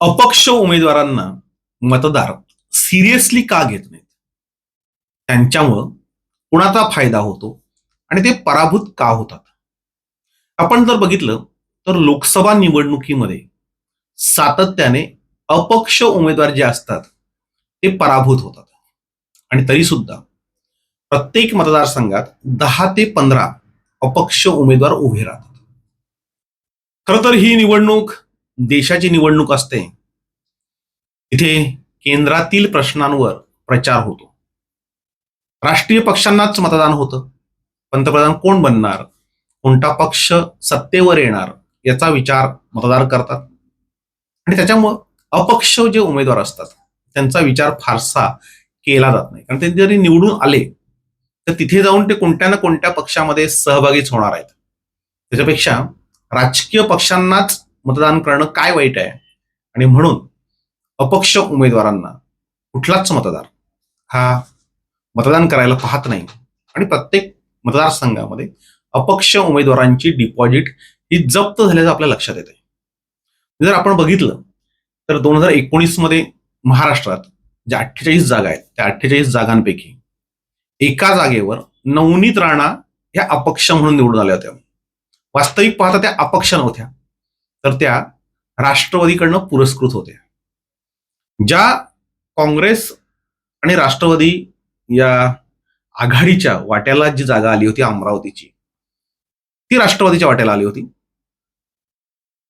अपक्ष उमेदवारांना मतदार सिरियसली का घेत नाहीत? त्यांच्यामुळं कुणाचा फायदा होतो आणि ते पराभूत का होतात? आपण जर बघितलं तर लोकसभा निवडणुकीमध्ये सातत्याने अपक्ष उमेदवार जे असतात ते पराभूत होतात. आणि तरी सुद्धा प्रत्येक मतदारसंघात दहा ते पंधरा अपक्ष उमेदवार उभे राहतात. खरं तर ही निवडणूक देशाची निवडणूक असते. तिथे केंद्रातील प्रश्नांवर प्रचार होतो. राष्ट्रीय पक्षांनाच मतदान होतं. पंतप्रधान कोण बनणार? कोणता पक्ष सत्तेवर येणार? याचा विचार मतदार करतात. आणि त्याच्यामुळं अपक्ष जे उमेदवार असतात त्यांचा विचार फारसा केला जात नाही. कारण ते जरी निवडून आले तर तिथे जाऊन ते कोणत्या ना कोणत्या पक्षामध्ये सहभागीच होणार आहेत. त्याच्यापेक्षा राजकीय पक्षांनाच मतदान करणं काय वाईट आहे? आणि म्हणून अपक्ष उमेदवारांना कुठलाच मतदार हा मतदान करायला पाहत नाही. आणि प्रत्येक मतदारसंघामध्ये अपक्ष उमेदवारांची डिपॉझिट ही जप्त झाल्याचं आपल्या लक्षात येते जर आपण बघितलं तर दोन हजार एकोणीसमध्ये महाराष्ट्रात ज्या अठ्ठेचाळीस जागा आहेत त्या अठ्ठेचाळीस जागांपैकी एका जागेवर नवनीत राणा ह्या अपक्ष म्हणून निवडून आल्या होत्या. वास्तविक पाहता त्या अपक्ष नव्हत्या. तर त्या राष्ट्रवादीकडनं पुरस्कृत होत्या. ज्या काँग्रेस आणि राष्ट्रवादी या आघाडीच्या वाट्याला जी जागा आली होती अमरावतीची ती राष्ट्रवादीच्या वाट्याला आली होती.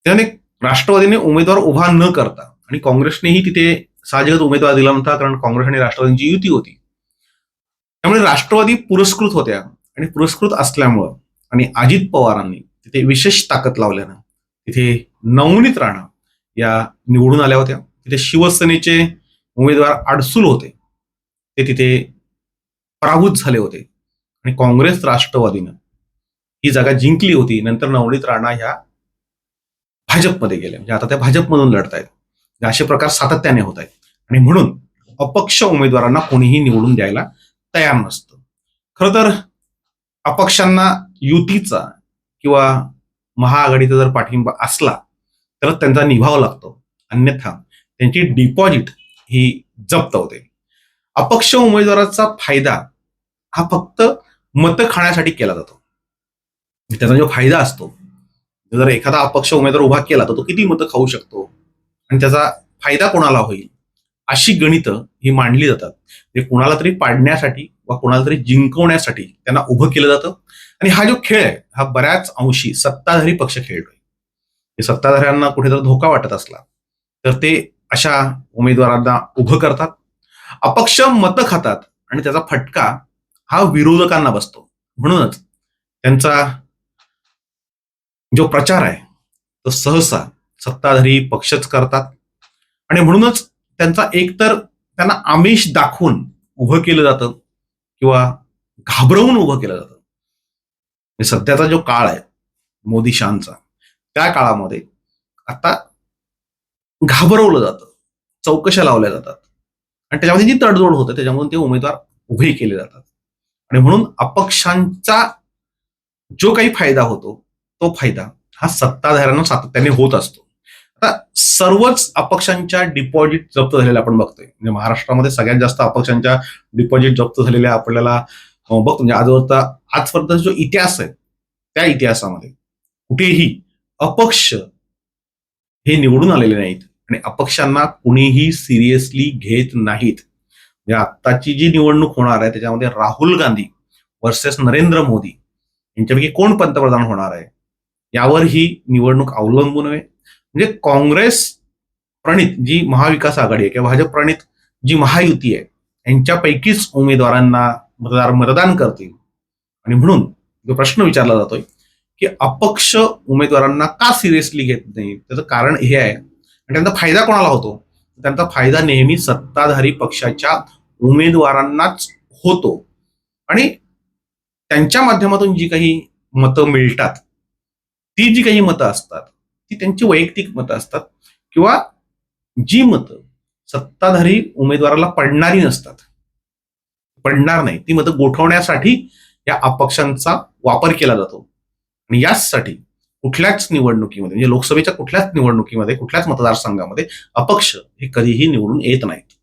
त्याने राष्ट्रवादीने उमेदवार उभा न करता आणि काँग्रेसनेही तिथे साहजिकच उमेदवार दिला नव्हता कारण काँग्रेस आणि राष्ट्रवादींची युती होती त्यामुळे राष्ट्रवादी पुरस्कृत होत्या. आणि पुरस्कृत असल्यामुळं आणि अजित पवारांनी तिथे विशेष ताकद लावल्यानं तिथे नवनीत राणा या निवडून आल्या होत्या. तिथे शिवसेनेचे उमेदवार अडसूल होते. ते तिथे पराभूत झाले होते. आणि काँग्रेस राष्ट्रवादीनं ही जागा जिंकली होती. नंतर नवनीत राणा ह्या भाजपमध्ये गेल्या. म्हणजे आता त्या भाजपमधून लढत आहेत म्हणजे असे प्रकार सातत्याने होत आहेत. आणि म्हणून अपक्ष उमेदवारांना कोणीही निवडून द्यायला तयार नसतं. खरं तर अपक्षांना युतीचा किंवा महाआघाडीचा जर पाठिंबा असला तर त्यांचा निभाव लागतो. अन्यथा त्यांची डिपॉझिट ही जप्त होते. अपक्ष उमेदवाराचा फायदा हा फक्त मतं खाण्यासाठी केला जातो. त्याचा जो फायदा असतो जर एखादा अपक्ष उमेदवार उभा केला तर तो किती मतं खाऊ शकतो? आणि त्याचा फायदा कोणाला होईल? अशी गणितं ही मांडली जातात. जे कोणाला तरी पाडण्यासाठी वा कोणाला तरी जिंकवण्यासाठी त्यांना उभं केलं जातं. आणि हा जो खेळ आहे हा बऱ्याच अंशी सत्ताधारी पक्ष खेळतोय. सत्ताधाऱ्यांना कुठेतरी धोका वाटत असला तर ते अशा उमेदवारांना उभं करतात. अपक्ष मतं खातात आणि त्याचा फटका हा विरोधकांना बसतो. म्हणूनच त्यांचा जो प्रचार आहे तो सहसा सत्ताधारी पक्षच करतात. आणि म्हणूनच त्यांचा एकतर त्यांना आमिष दाखवून उभं केलं जातं किंवा घाबरवून उभं केलं जातं. सध्याचा जो काळ आहे मोदी शांचा त्या काळामध्ये आता घाबरवलं जातं. चौकशा लावल्या जातात. आणि त्याच्यामध्ये जी तडजोड होते त्याच्यामधून ते उमेदवार उभे केले जातात. आणि म्हणून अपक्षांचा जो काही फायदा होतो तो फायदा हा सत्ताधाऱ्यांना सातत्याने होत असतो. सर्वच अपक्षांच्या डिपॉझिट जप्त झालेल्या आपण बघतोय. म्हणजे महाराष्ट्रामध्ये सगळ्यात जास्त अपक्षांच्या डिपॉझिट जप्त झालेल्या आपल्याला बघतो. म्हणजे आजवरचा आजपर्यंत जो इतिहास आहे त्या इतिहासामध्ये कुठेही अपक्ष हे निवडून आलेले नाहीत. आणि अपक्षांना कुणीही सिरियसली घेत नाहीत. म्हणजे आत्ताची जी निवडणूक होणार आहे त्याच्यामध्ये राहुल गांधी वर्सेस नरेंद्र मोदी यांच्यापैकी कोण पंतप्रधान होणार आहे? यावर ही निवडणूक अवलंबून आहे म्हणजे काँग्रेस प्रणित जी महाविकास आघाडी आहे किंवा भाजप प्रणित जी महायुती आहे यांच्यापैकीच उमेदवारांना मतदार मतदान करतील. आणि म्हणून जो प्रश्न विचारला जातोय की अपक्ष उमेदवारांना का सिरियसली घेत नाही? त्याचं कारण हे आहे. आणि त्यांचा फायदा कोणाला होतो? त्यांचा फायदा नेहमी सत्ताधारी पक्षाच्या उमेदवारांनाच होतो. आणि त्यांच्या माध्यमातून जी काही मतं मिळतात ती जी काही मतं असतात ती त्यांची वैयक्तिक मतं असतात किंवा जी मतं सत्ताधारी उमेदवाराला पडणारी नसतात. पडणार नाही. ती मतं गोठवण्यासाठी या अपक्षांचा वापर केला जातो. आणि याचसाठी कुठल्याच निवडणुकीमध्ये म्हणजे लोकसभेच्या कुठल्याच निवडणुकीमध्ये कुठल्याच मतदारसंघामध्ये अपक्ष हे कधीही निवडून येत नाहीत.